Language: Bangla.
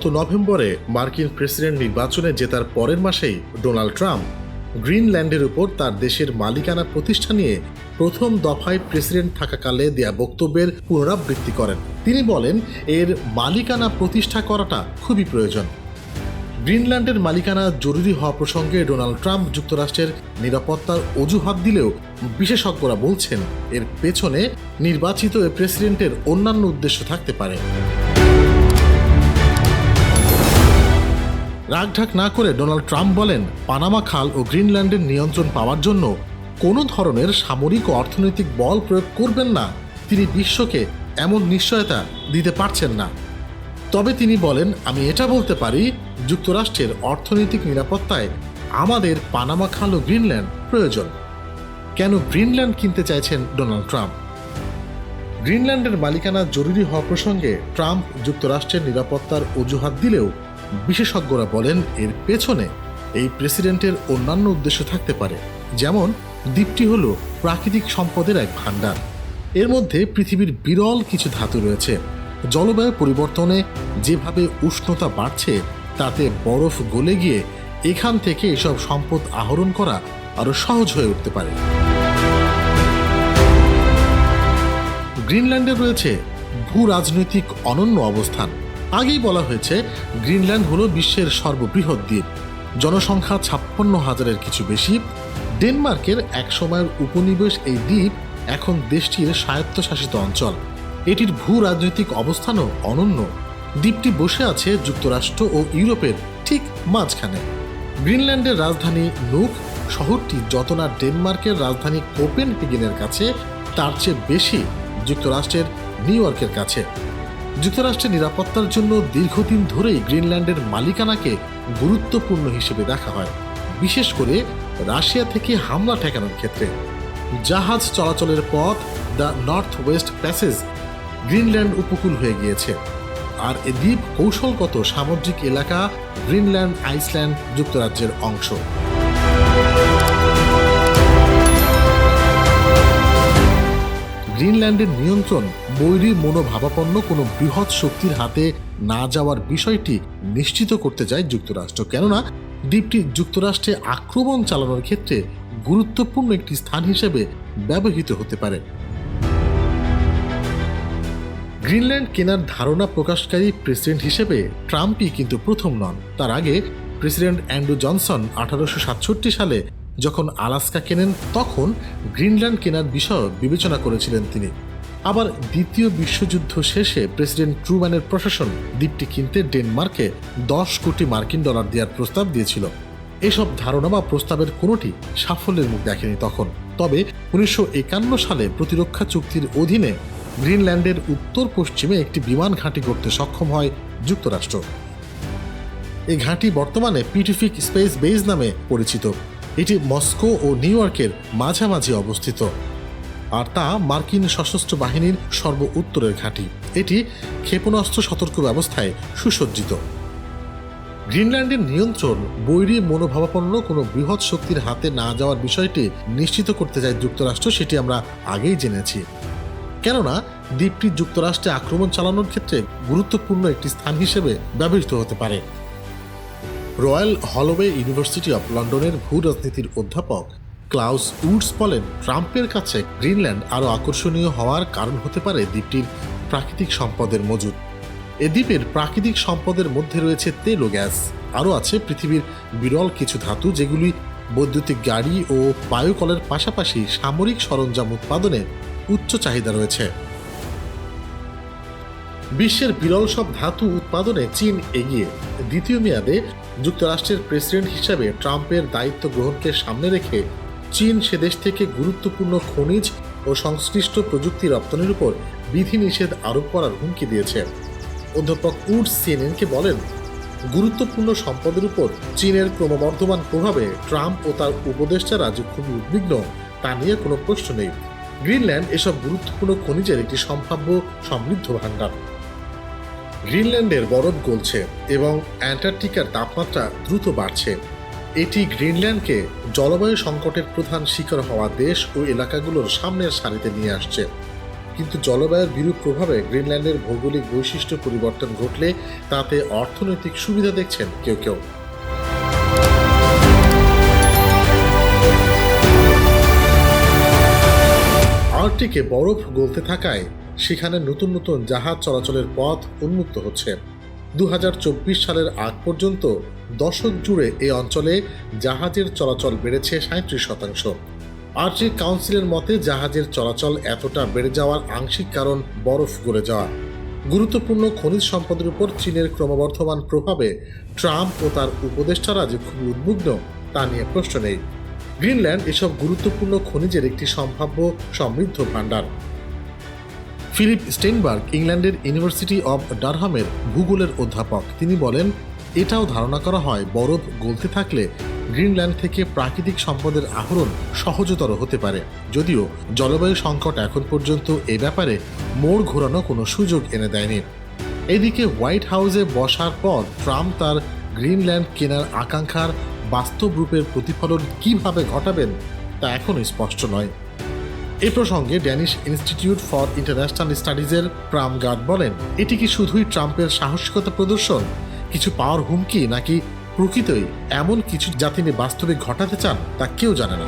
গত নভেম্বরে মার্কিন প্রেসিডেন্ট নির্বাচনে জেতার পরের মাসেই ডোনাল্ড ট্রাম্প গ্রিনল্যান্ডের উপর তার দেশের মালিকানা প্রতিষ্ঠা নিয়ে প্রথম দফায় প্রেসিডেন্ট থাকাকালে দেয়া বক্তব্যের পুনরাবৃত্তি করেন। তিনি বলেন, এর মালিকানা প্রতিষ্ঠা করাটা খুবই প্রয়োজন। গ্রিনল্যান্ডের মালিকানা জরুরি হওয়া প্রসঙ্গে ডোনাল্ড ট্রাম্প যুক্তরাষ্ট্রের নিরাপত্তার অজুহাত দিলেও বিশেষজ্ঞরা বলছেন, এর পেছনে নির্বাচিত প্রেসিডেন্টের অন্যান্য উদ্দেশ্য থাকতে পারে। রাগঢাক না করে ডোনাল্ড ট্রাম্প বলেন, পানামা খাল ও গ্রিনল্যান্ডের নিয়ন্ত্রণ পাওয়ার জন্য কোনো ধরনের সামরিক ও অর্থনৈতিক বল প্রয়োগ করবেন না। তিনি বিশ্বকে এমন নিশ্চয়তা দিতে পারছেন না। তবে তিনি বলেন, আমি এটা বলতে পারি, যুক্তরাষ্ট্রের অর্থনৈতিক নিরাপত্তায় আমাদের পানামা খাল ও গ্রিনল্যান্ড প্রয়োজন। কেন গ্রিনল্যান্ড কিনতে চাইছেন ডোনাল্ড ট্রাম্প? গ্রিনল্যান্ডের মালিকানা জরুরি হওয়া প্রসঙ্গে ট্রাম্প যুক্তরাষ্ট্রের নিরাপত্তার অজুহাত দিলেও বিশেষজ্ঞরা বলেন এর পেছনে এই প্রেসিডেন্টের অন্যান্য উদ্দেশ্য থাকতে পারে। যেমন, দ্বীপটি হল প্রাকৃতিক সম্পদের এক ভাণ্ডার। এর মধ্যে পৃথিবীর বিরল কিছু ধাতু রয়েছে। জলবায়ু পরিবর্তনে যেভাবে উষ্ণতা বাড়ছে, তাতে বরফ গলে গিয়ে এখান থেকে এসব সম্পদ আহরণ করা আরও সহজ হয়ে উঠতে পারে। গ্রিনল্যান্ডে রয়েছে ভূ রাজনৈতিক অনন্য অবস্থান। আগেই বলা হয়েছে, গ্রিনল্যান্ড হলো বিশ্বের সর্ববৃহৎ দ্বীপ। জনসংখ্যা ছাপ্পান্ন হাজারের কিছু বেশি। ডেনমার্কের এক সময়ের উপনিবেশ এই দ্বীপ এখন দেশটির স্বায়ত্তশাসিত অঞ্চল। এটির ভূ রাজনৈতিক অবস্থানও অনন্য। দ্বীপটি বসে আছে যুক্তরাষ্ট্র ও ইউরোপের ঠিক মাঝখানে। গ্রিনল্যান্ডের রাজধানী নুক শহরটি যত না ডেনমার্কের রাজধানী কোপেনহেগেনের কাছে, তার চেয়ে বেশি যুক্তরাষ্ট্রের নিউ ইয়র্কের কাছে। যুক্তরাষ্ট্রের নিরাপত্তার জন্য দীর্ঘদিন ধরেই গ্রিনল্যান্ডের মালিকানাকে গুরুত্বপূর্ণ হিসেবে দেখা হয়, বিশেষ করে রাশিয়া থেকে হামলা ঠেকানোর ক্ষেত্রে। জাহাজ চলাচলের পথ, the north west passage, Greenland উপকূল হয়ে গিয়েছে। আর এ দ্বীপ কৌশলগত সামুদ্রিক এলাকা, গ্রিনল্যান্ড, আইসল্যান্ড যুক্তরাজ্যের অংশ। গ্রিনল্যান্ডের নিয়ন্ত্রণ, বৈরী মনোভাবাপন্ন কোনো বৃহৎ শক্তির হাতে না যাওয়ার বিষয়টি নিশ্চিত করতে চায় যুক্তরাষ্ট্র। কেননা, দ্বীপটি যুক্তরাষ্ট্রে আক্রমণ চালানোর ক্ষেত্রে গুরুত্বপূর্ণ একটি স্থান হিসেবে ব্যবহৃত হতে পারে। গ্রিনল্যান্ড কেনার ধারণা প্রকাশকারী প্রেসিডেন্ট হিসেবে ট্রাম্পই কিন্তু প্রথম নন। তার আগে প্রেসিডেন্ট অ্যান্ড্রু জনসন আঠারোশো সাতষট্টি সালে যখন আলাস্কা কেনেন, তখন গ্রিনল্যান্ড কেনার বিষয় বিবেচনা করেছিলেন তিনি। আবার দ্বিতীয় বিশ্বযুদ্ধ শেষে প্রেসিডেন্ট ট্রুম্যানের প্রশাসন দ্বীপটি কিনতে ডেনমার্কে দশ কোটি মার্কিন ডলার দেওয়ার প্রস্তাব দিয়েছিল। এসব ধারণা বা প্রস্তাবের কোনোটি সাফল্যের মুখ দেখেনি তখন। তবে উনিশশো একান্ন সালে প্রতিরক্ষা চুক্তির অধীনে গ্রিনল্যান্ডের উত্তর পশ্চিমে একটি বিমান ঘাঁটি করতে সক্ষম হয় যুক্তরাষ্ট্র। এই ঘাঁটি বর্তমানে পিটিফিক স্পেস বেজ নামে পরিচিত। এটি মস্কো ও নিউ ইয়র্কের মাঝামাঝি অবস্থিত। আর তা মার্কিন সশস্ত্র বাহিনীর সর্ব উত্তরের ঘাঁটি। এটি ক্ষেপণাস্ত্র সতর্ক ব্যবস্থায় সুসজ্জিত। গ্রিনল্যান্ডের নিয়ন্ত্রণ, বৈরী মনোভাবাপন্ন কোনো বৃহৎ শক্তির হাতে না যাওয়ার বিষয়টি নিশ্চিত করতে যায় যুক্তরাষ্ট্র, সেটি আমরা আগেই জেনেছি। কেননা, দ্বীপটি যুক্তরাষ্ট্রে আক্রমণ চালানোর ক্ষেত্রে গুরুত্বপূর্ণ একটি স্থান হিসেবে ব্যবহৃত হতে পারে। রয়্যাল হলোওয়ে ইউনিভার্সিটি অব লন্ডনের ভূ রাজনীতির অধ্যাপক ক্লাউস উডস বলেন, ট্রাম্পের কাছে গ্রিনল্যান্ড আরও আকর্ষণীয় হওয়ার কারণ হতে পারে দ্বীপটির প্রাকৃতিক সম্পদের মজুদ। এ দ্বীপের প্রাকৃতিক সম্পদের মধ্যে রয়েছে তেল ও গ্যাস। আরও আছে পৃথিবীর বিরল কিছু ধাতু, যেগুলি বৈদ্যুতিক গাড়ি ও বায়ুকলের পাশাপাশি সামরিক সরঞ্জাম উৎপাদনে উচ্চ চাহিদা রয়েছে। বিশ্বের বিরল সব ধাতু উৎপাদনে চীন এগিয়ে। দ্বিতীয় মেয়াদে যুক্তরাষ্ট্রের প্রেসিডেন্ট হিসাবে ট্রাম্পের দায়িত্ব গ্রহণকে সামনে রেখে চীন সে দেশ থেকে গুরুত্বপূর্ণ খনিজ ও সংশ্লিষ্ট প্রযুক্তি রপ্তানির উপর বিধিনিষেধ আরোপ করার হুমকি দিয়েছে। অধ্যাপক উডস সিএনএনকে বলেন, গুরুত্বপূর্ণ সম্পদের উপর চীনের ক্রমবর্ধমান প্রভাবে ট্রাম্প ও তার উপদেষ্টারা যে খুবই উদ্বিগ্ন, তা নিয়ে কোনো প্রশ্ন নেই। গ্রিনল্যান্ড এসব গুরুত্বপূর্ণ খনিজের একটি সম্ভাব্য সমৃদ্ধ ভাণ্ডার। গ্রিনল্যান্ডের বরফ গলছে এবং অ্যান্টার্কটিকার তাপমাত্রা দ্রুত বাড়ছে। এটি গ্রিনল্যান্ডকে জলবায়ু সংকটের প্রধান শিকার হওয়া দেশ ও এলাকাগুলোর সামনের সারিতে নিয়ে আসছে। কিন্তু জলবায়ুর বিরূপ প্রভাবে গ্রিনল্যান্ডের ভৌগোলিক বৈশিষ্ট্য পরিবর্তন ঘটলে তাতে অর্থনৈতিক সুবিধা দেখছেন কেউ কেউ। আর্কটিকে বরফ গলতে থাকায় সেখানে নতুন নতুন জাহাজ চলাচলের পথ উন্মুক্ত হচ্ছে। দু হাজার চব্বিশ সালের আগ পর্যন্ত দশক জুড়ে এই অঞ্চলে জাহাজের চলাচল বেড়েছে সাঁত্রিশ শতাংশ। আর্কটিক কাউন্সিলের মতে জাহাজের চলাচল এতটা বেড়ে যাওয়ার আংশিক কারণ বরফ গলে যাওয়া। গুরুত্বপূর্ণ খনিজ সম্পদের উপর চীনের ক্রমবর্ধমান প্রভাবে ট্রাম্প ও তার উপদেষ্টারা যে খুবই উদ্বিগ্ন তা নিয়ে প্রশ্ন নেই। গ্রিনল্যান্ড এসব গুরুত্বপূর্ণ খনিজের একটি সম্ভাব্য সমৃদ্ধ ভাণ্ডার। ফিলিপ স্টেইনবার্গ, ইংল্যান্ডের ইউনিভার্সিটি অব ডারহামের ভূগোলের অধ্যাপক। তিনি বলেন, এটাও ধারণা করা হয়, বরফ গলতে থাকলে গ্রিনল্যান্ড থেকে প্রাকৃতিক সম্পদের আহরণ সহজতর হতে পারে। যদিও জলবায়ু সংকট এখন পর্যন্ত এ ব্যাপারে মোড় ঘোরানো কোনো সুযোগ এনে দেয়নি। এদিকে হোয়াইট হাউসে বসার পর ট্রাম্প তার গ্রিনল্যান্ড কেনার আকাঙ্ক্ষার বাস্তব রূপের প্রতিফলন কীভাবে ঘটাবেন তা এখনও স্পষ্ট নয়। এ প্রসঙ্গে ড্যানিশ ইনস্টিটিউট ফর ইন্টারন্যাশনাল স্টাডিজের প্রাম গার্ড বলেন, এটি কি শুধুই ট্রাম্পের সাহসিকতা প্রদর্শন? কিছু পাওয়ার হুমকি নাকি প্রকৃতই এমন কিছু যা তিনি বাস্তবে ঘটাতে চান তা কেউ জানে না।